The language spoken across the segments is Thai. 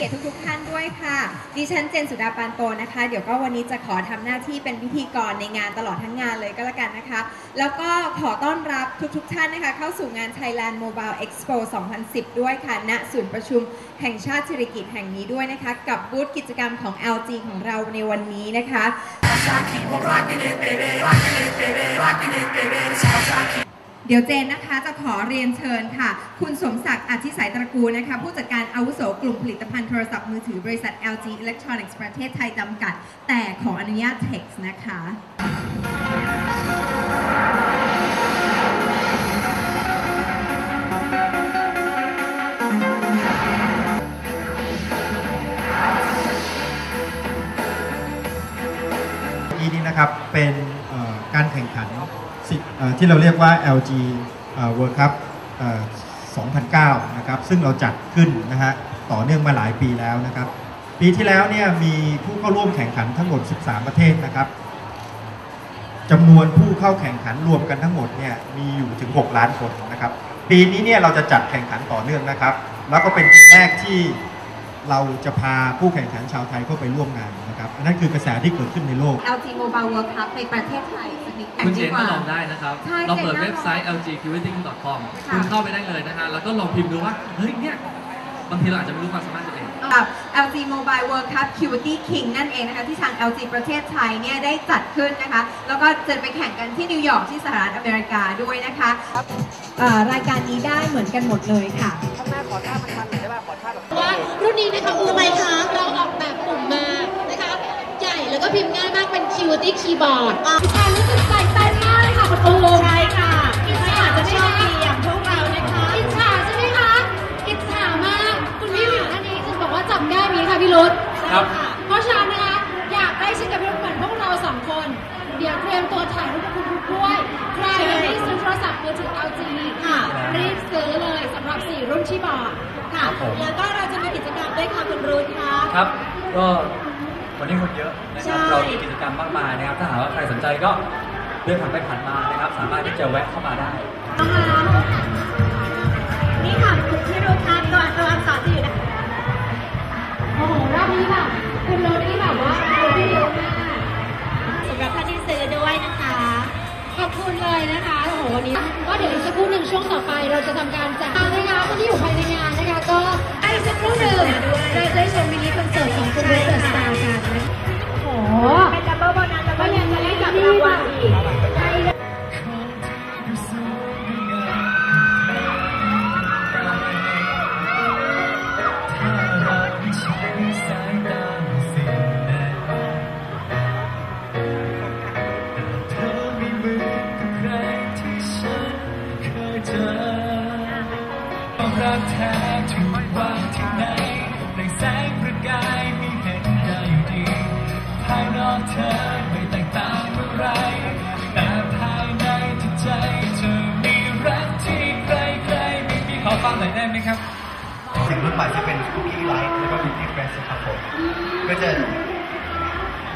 กียรติทุกๆท่านด้วยค่ะ ดิฉันเจนสุดาปานโตนะคะ เดี๋ยวก็วันนี้จะขอทำหน้าที่เป็นพิธีกรในงานตลอดทั้งงานเลยก็แล้วกันนะคะ แล้วก็ขอต้อนรับทุกๆท่านนะคะ เข้าสู่งาน Thailand Mobile Expo 2010 ด้วยค่ะ ณ ศูนย์ประชุมแห่งชาติสิริกิตแห่งนี้ด้วยนะคะ กับบูธกิจกรรมของ LG ของเราในวันนี้นะคะ เดี๋ยวเจนนะคะจะขอเรียนเชิญค่ะ คุณสมศักดิ์อธิสายตระกูลนะคะ ผู้จัดการอาวุโสกลุ่มผลิตภัณฑ์โทรศัพท์มือถือบริษัท LG Electronics ประเทศไทยจำกัด แต่ขออนุญาต text นะคะอีนี้นะครับเป็นการแข่งขัน ที่เราเรียกว่า LG World Cup 2009 นะครับซึ่งเราจัดขึ้นนะฮะต่อเนื่องมาหลายปีแล้วนะครับ ปีที่แล้วเนี่ยมีผู้เข้าร่วมแข่งขันทั้งหมด 13 ประเทศนะครับจำนวนผู้เข้าแข่งขันรวมกันทั้งหมดเนี่ยมีอยู่ถึง 6 ล้านคนนะครับ ปีนี้เนี่ยเราจะจัดแข่งขันต่อเนื่องนะครับ แล้วก็เป็นปีแรกที่ เราจะพาผู้แข่งขันชาวไทยเข้าไปร่วมงานนะครับ อันนั้นคือกระแสที่เกิดขึ้นในโลก LG Mobile World Cup ในประเทศไทยสักนิดคุณเจดีนกก็ว่า ลองได้นะครับ ใช่เราเปิดเจนก็เว็บไซต์ lgqting.com ค่ะ คุณเข้าไปได้เลยนะฮะ แล้วก็ลองพิมพ์ดูว่า เฮ้ยเนี่ย บางทีเราอาจจะไม่รู้ความสามารถตัวเอง กับ LG Mobile World Cup QWERTY King นั่นเองนะคะ ที่ทาง LG ประเทศไทยเนี่ยได้จัดขึ้นนะคะ แล้วก็จะไปแข่งกันที่นิวยอร์กที่สหรัฐอเมริกาด้วยนะคะเอ่อรายการนี้ได้เหมือนกันหมดเลยค่ะว่ารุ่นนี้นะ คะทำไมคะ เราออกแบบปุ่มมานะคะ ใหญ่แล้วก็พิมพ์ง่ายมากเป็น QWERTY keyboard แอนรู้สึกใจเต้นมากเลยค่ะคุณโอมใช่ค่ะอิจฉาจะชอบดีอย่างพวกเรานะคะอิจฉาใช่ไหมคะอิจฉามาก คุณพี่วิวท่านนี้จะบอกว่าจำได้ไหมคะพี่รุธครับ เพราะฉะนั้นนะคะ อยากได้ชิดกับพี่รุธเหมือนพวกเราสองคน เดี๋ยวเตรียมตัวถ่ายรูปกับคุณรุธด้วยใครยังไม่ซื้อโทรศัพท์มือถือ LG ค่ะ รีบซื้อเลยสำหรับ4รุ่นที่บอกค่ะ แล้วก็ ด้วยค่ะคุณรุธค่ะ ครับ ก็วันนี้คนเยอะนะครับใช่เรามีกิจกรรมมากมายนะครับ ถ้าหากว่าใครสนใจก็เดินผ่านไปผ่านมานะครับ สามารถที่จะแวะเข้ามาได้นี่ค่ะคุณที่รู้ทันตัวตัวอักษรที่อยู่นะโอ้โหรอบนี้แบบคุณรถนี่แบบว่าคุณที่เยอะมากสำหรับท่านที่ซื้อด้วยนะคะ ขอบคุณเลยนะคะโอ้โหวันนี้ก็เดี๋ยวอีกสักครู่หนึ่งช่วงต่อไปเราจะทำการแจกนะคะคนที่อยู่ภายในงานนะคะ กสักครู่หนึ่งเราจะได้ชมมินิคอนเสิร์ตของคุณเวสเตอร์สตาร์กันนะโอ้โหเป็นดับเบิลโบนัสแล้วก็ยังจะได้จับรางวัลอีกรักแท้ อกเธอไม่แตกต่างเมื่อไร แต่ภายในจิตใจเธอมีรักที่ไกลไกลๆไม่มีขอฟังหน่อยได้ไหมครับสิ่งรุ่นใหม่จะเป็นคุกกี้ไลท์แล้วก็คุกกี้เฟรชครับผมก็จะ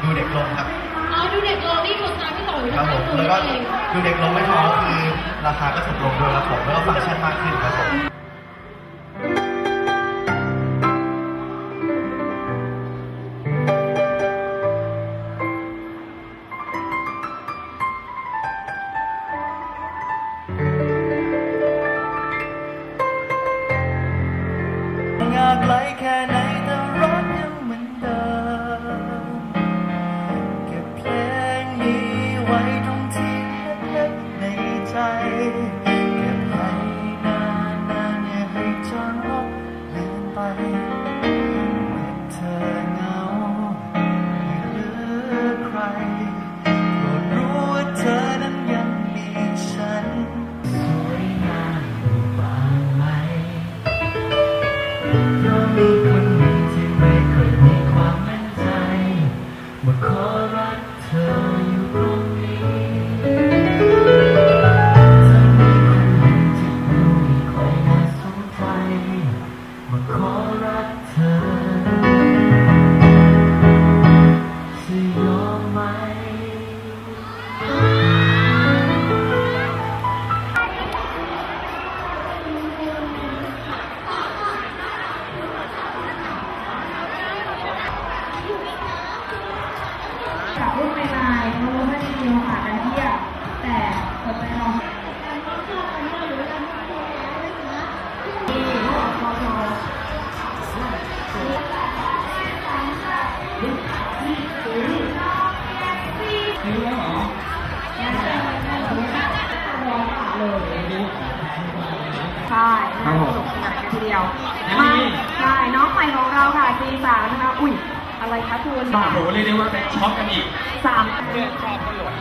ดูเด็กลงครับอ๋อดูเด็กลงนี่คือตามที่ต่ออยู่ครันะบคะผมคุณแล้วก็เองดูเด็กลงไม่พอคือราคาก็ถูกลงด้วยครับผมแล้วก็ฟังก์ชันมากขึ้นครับผมา ช่ครัน่าบสผมนุกสนานกันทีเดียวยังมามีใช่น้องใหม่ของเราค่ะซีสามนะคะ อุ้ยอะไรคะคุณโอ้โหเรียกได้ว่าเป็นช็อกกันอีกสามชอบก็หลดไม่ชอบแล้วก็หลบ